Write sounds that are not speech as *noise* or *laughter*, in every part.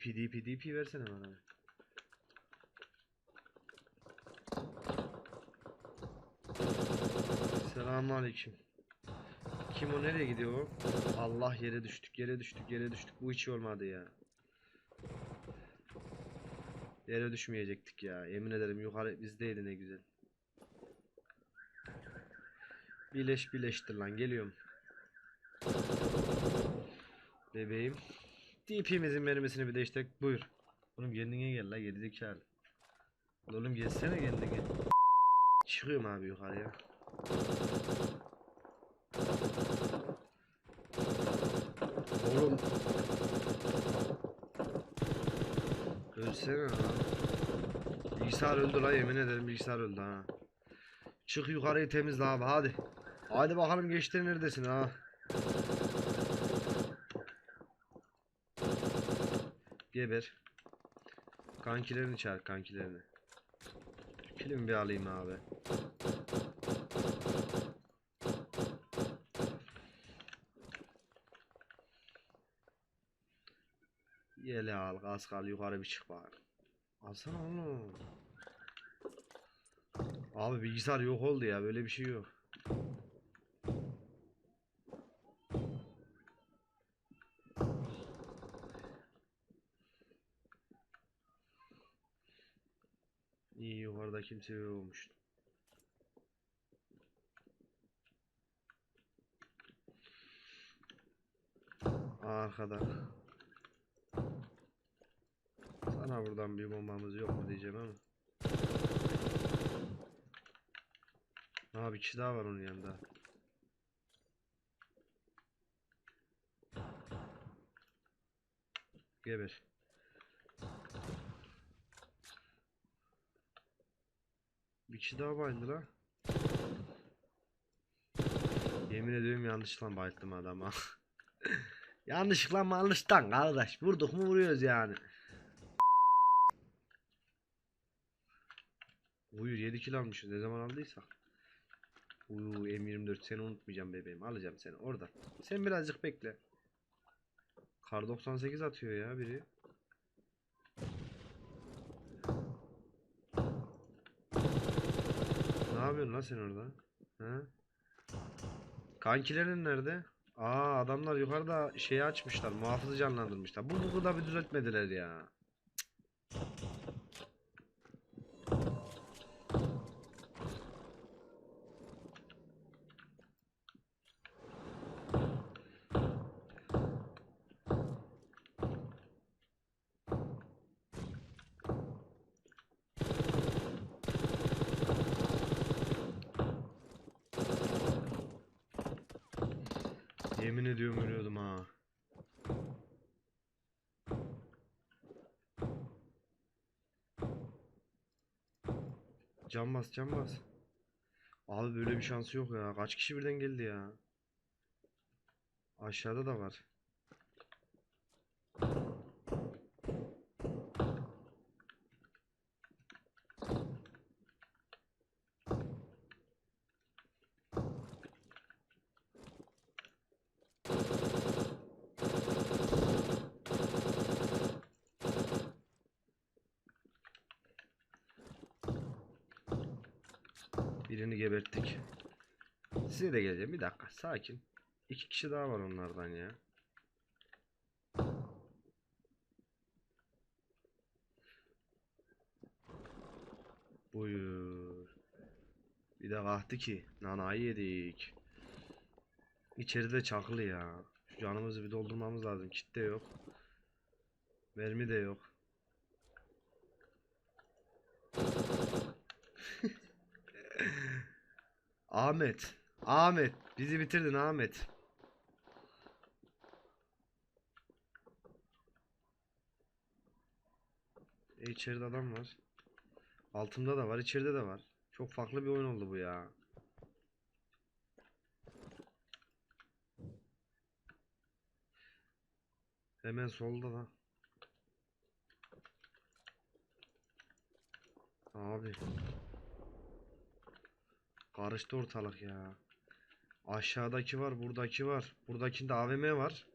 DP DP DP versene bana. Selamünaleyküm. Kim o nereye gidiyor? Allah yere düştük yere düştük yere düştük. Bu hiç olmadı ya. Yere düşmeyecektik ya. Yemin ederim yukarı bizdeydi ne güzel. Bileş bileştir lan geliyorum. Bebeğim. DP'mizin mermisini bir değiştirdik. Buyur. Oğlum kendine gel la gerizekalı. Oğlum gelsene kendine. Çıkıyorum abi yukarıya. Oğlum. Ölsene lan. Bilgisayar öldü la yemin ederim bilgisayar öldü ha. Çık yukarıyı temizle abi hadi. Hadi bakalım geçti neredesin ha. Geber. Kankilerini çağır kankilerini. Film bir alayım abi. Yele al, gaz kal, yukarı bir çık bari. Alsana oğlum. Abi bilgisayar yok oldu ya, böyle bir şey yok. İyi yukarıda kimse yokmuş. Arkada. Sana buradan bir bombamız yok mu diyeceğim ama. Aha bir kişi daha var onun yanında. Geber. Kişi daha bayıldı la. Yemin ediyorum yanlışlıkla bayılttım adama. *laughs* yanlışlıkla yanlıştan kardeş. Vurduk mu vuruyoruz yani. Buyur 7 kilo almışız ne zaman aldıysak. Uuu M24 seni unutmayacağım bebeğim alacağım seni orada. Sen birazcık bekle. Kar 98 atıyor ya biri. Yapıyorsun lan sen orada? Ha? Kankilerin nerede? Aa adamlar yukarıda şeyi açmışlar. Muhafızı canlandırmışlar. Bu bugu da bir düzeltmediler ya. Yemin ediyorum ölüyordum ha. Can bas can bas. Abi böyle bir şansı yok ya. Kaç kişi birden geldi ya. Aşağıda da var. Birini geberttik. Size de geleceğim. Bir dakika. Sakin. İki kişi daha var onlardan ya. Buyur. Bir de kalktı ki. Nanayı yedik. İçeride çakılı ya. Şu canımızı bir doldurmamız lazım. Kit de yok. Mermi de yok. Ahmet. Ahmet. Bizi bitirdin Ahmet. E içeride adam var. Altımda da var, içeride de var. Çok farklı bir oyun oldu bu ya. Hemen solda da. Abi. Karıştı ortalık ya. Aşağıdaki var, buradaki var. Buradakinde AVM var.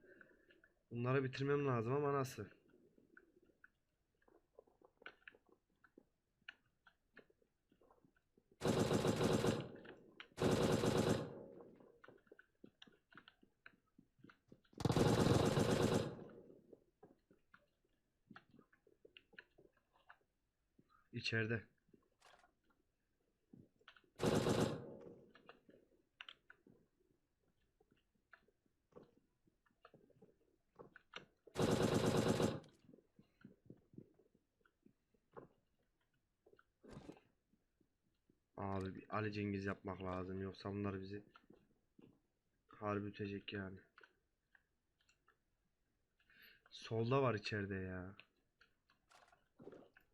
Bunları bitirmem lazım ama nasıl? İçeride. Abi bir Ali Cengiz yapmak lazım yoksa bunlar bizi harbi ütecek yani. Solda var içeride ya.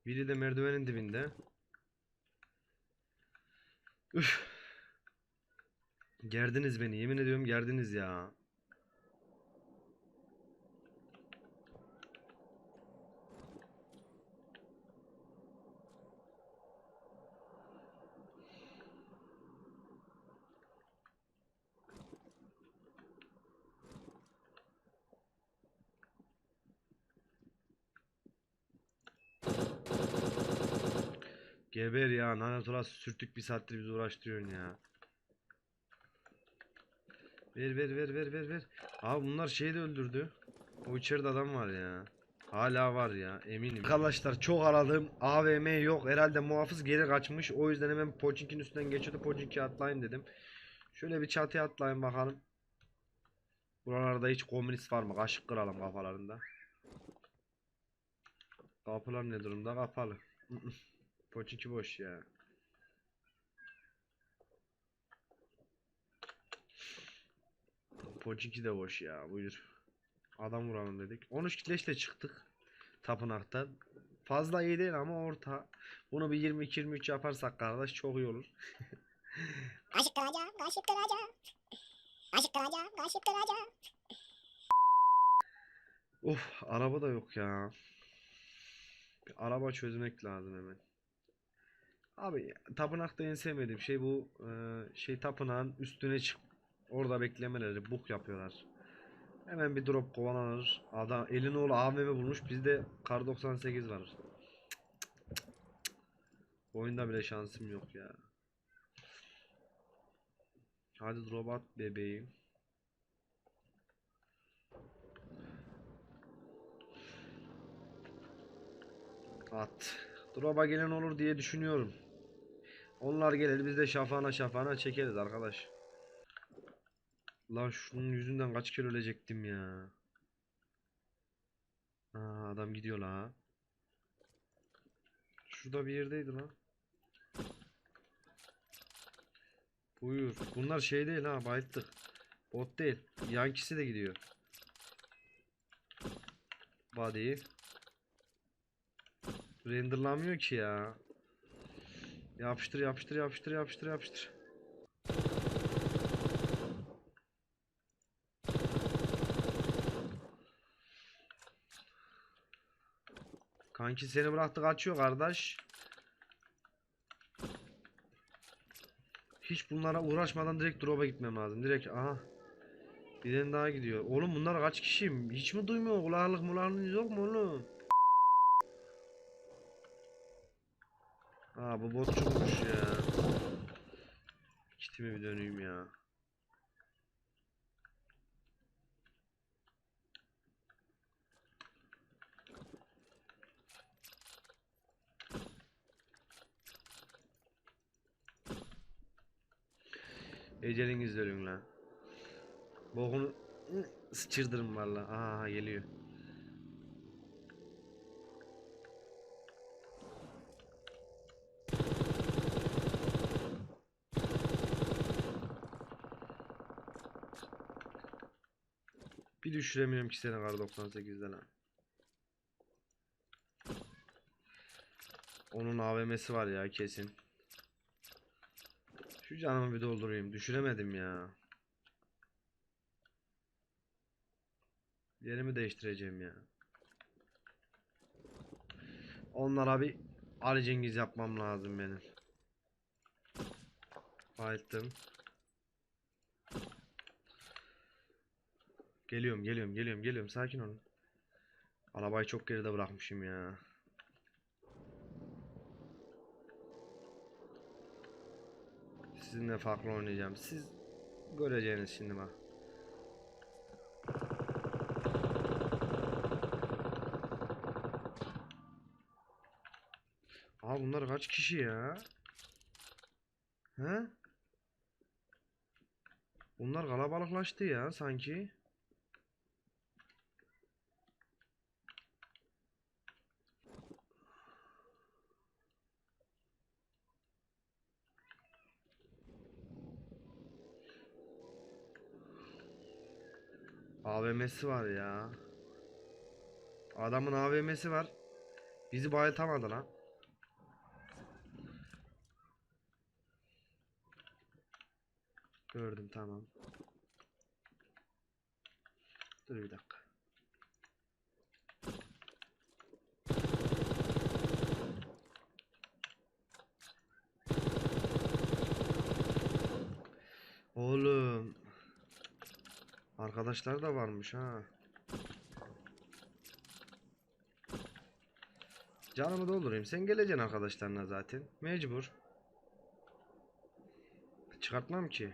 Biri de merdivenin dibinde. Üf. Gerdiniz beni. Yemin ediyorum gerdiniz ya. Geber ya. Lanet olası sürtük bir saattir bizi uğraştırıyorsun ya. Ver ver ver ver ver ver. Abi bunlar şeyi de öldürdü. O içeride adam var ya. Hala var ya eminim. Arkadaşlar çok aradım. AVM yok. Herhalde muhafız geri kaçmış. O yüzden hemen Pochinki'nin üstünden geçiyordu. Pochinki'ye atlayayım dedim. Şöyle bir çatıya atlayayım bakalım. Buralarda hiç komünist var mı? Kaşık kıralım kafalarında. Kapılar ne durumda? Kapalı. *laughs* Pochinki boş ya. Pochinki de boş ya. Buyur. Adam vuralım dedik. 13 kitleşle çıktık. Tapınaktan. Fazla iyi değil ama orta. Bunu bir 22-23 yaparsak kardeş çok iyi olur. *laughs* Kaşık kıracağım, kaşık kıracağım. Kaşık kıracağım, kaşık kıracağım. Of araba da yok ya. Bir araba çözmek lazım hemen. Abi tapınakta en sevmediğim şey bu e, şey tapınağın üstüne çık orada beklemeleri buk yapıyorlar. Hemen bir drop kovalanır. Adam elin oğlu AVM bulmuş. Bizde kar 98 var. Cık, cık, cık. Oyunda bile şansım yok ya. Hadi drop at bebeğim. At. Drop'a gelen olur diye düşünüyorum. Onlar gelir biz de şafağına şafağına çekeriz arkadaş. Lan şunun yüzünden kaç kere ölecektim ya. Aa, adam gidiyor la. Şurada bir yerdeydi lan. Buyur. Bunlar şey değil ha bayılttık. Bot değil. Yankisi de gidiyor. Body. Renderlanmıyor ki ya. Yapıştır yapıştır yapıştır yapıştır yapıştır. Kanki seni bıraktı kaçıyor kardeş. Hiç bunlara uğraşmadan direkt drop'a gitmem lazım. Direkt aha. Bir tane daha gidiyor. Oğlum bunlar kaç kişiyim? Hiç mi duymuyor? Kulaklık mulaklık yok mu oğlum? Aa bu botçukmuş ya. Kitime bir döneyim ya. Eceliniz ölün lan. Bokunu sıçırdırım valla. Aha geliyor. Düşüremiyorum ki seni kar 98'den ha. Onun AVM'si var ya kesin. Şu canımı bir doldurayım. Düşüremedim ya. Yerimi değiştireceğim ya. Onlara bir Ali Cengiz yapmam lazım benim. Bayılttım. Geliyorum, geliyorum, geliyorum, geliyorum. Sakin olun. Arabayı çok geride bırakmışım ya. Sizinle farklı oynayacağım. Siz göreceğiniz şimdi bak. Aa bunlar kaç kişi ya? He? Bunlar kalabalıklaştı ya sanki. AVM'si var ya. Adamın AVM'si var. Bizi bayıltamadı lan. Gördüm tamam. Dur bir dakika. Oğlum. Arkadaşlar da varmış ha. Canımı doldurayım. Sen geleceksin arkadaşlarına zaten. Mecbur. Çıkartmam ki.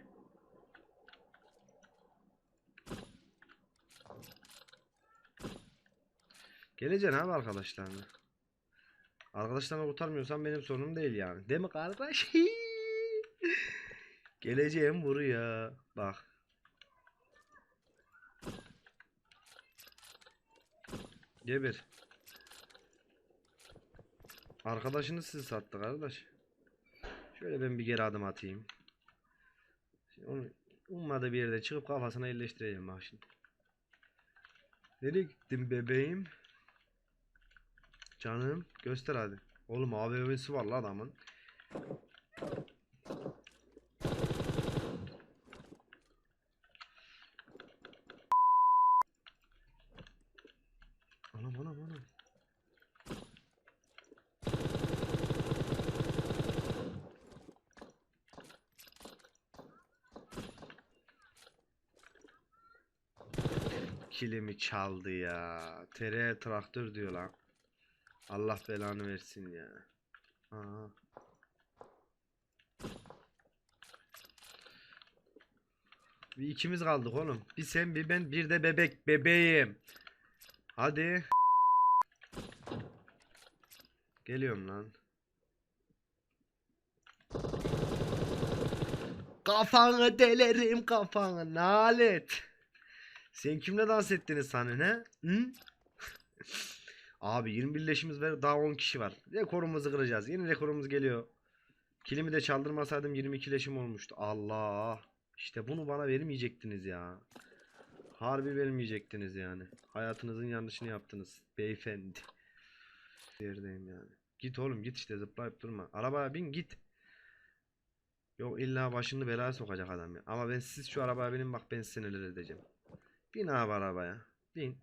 Geleceksin abi arkadaşlarına. Arkadaşlarına kurtarmıyorsan benim sorunum değil yani. Değil mi kardeş? *laughs* Geleceğim buraya. Bak. Geber. Arkadaşını sizi sattı kardeş. Şöyle ben bir geri adım atayım. Şimdi onu ummadığı bir yerde çıkıp kafasına yerleştireceğim bak şimdi. Nereye gittin bebeğim? Canım göster hadi. Oğlum AVM'si var lan adamın. Kilimi çaldı ya. Tere traktör diyor lan. Allah belanı versin ya. Aha. Bir ikimiz kaldık oğlum. Bir sen bir ben bir de bebek bebeğim. Hadi. Geliyorum lan. Kafanı delerim kafanı nalet. Sen kimle dans ettiniz sanın he? Hı? Abi 21 leşimiz var daha 10 kişi var. Rekorumuzu kıracağız. Yeni rekorumuz geliyor. Kilimi de çaldırmasaydım 22 leşim olmuştu. Allah. İşte bunu bana vermeyecektiniz ya. Harbi vermeyecektiniz yani. Hayatınızın yanlışını yaptınız. Beyefendi. Yerdeyim yani. Git oğlum git işte zıplayıp durma. Arabaya bin git. Yok illa başını belaya sokacak adam ya. Ama ben siz şu arabaya binin bak ben sizi neler edeceğim. Bin abi arabaya. Bin.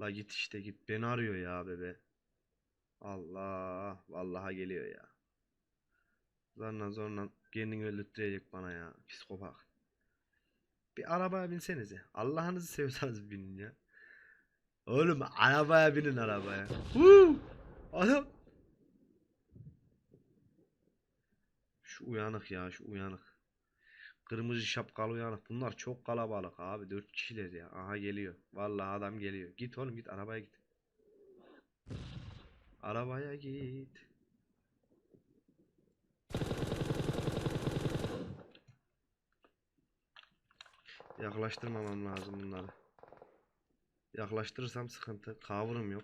La git işte git. Beni arıyor ya bebe. Allah. Vallahi geliyor ya. Zorla zorla kendini öldürtecek bana ya. Psikopat. Bir arabaya binsenize. Allah'ınızı seviyorsanız binin ya. Oğlum arabaya binin arabaya. Woo! Adam. Şu uyanık ya şu uyanık. Kırmızı şapkalı uyanık. Bunlar çok kalabalık abi. Dört kişiler ya. Aha geliyor. Vallahi adam geliyor. Git oğlum git arabaya git. Arabaya git. Yaklaştırmamam lazım bunları. Yaklaştırırsam sıkıntı. Kavurum yok.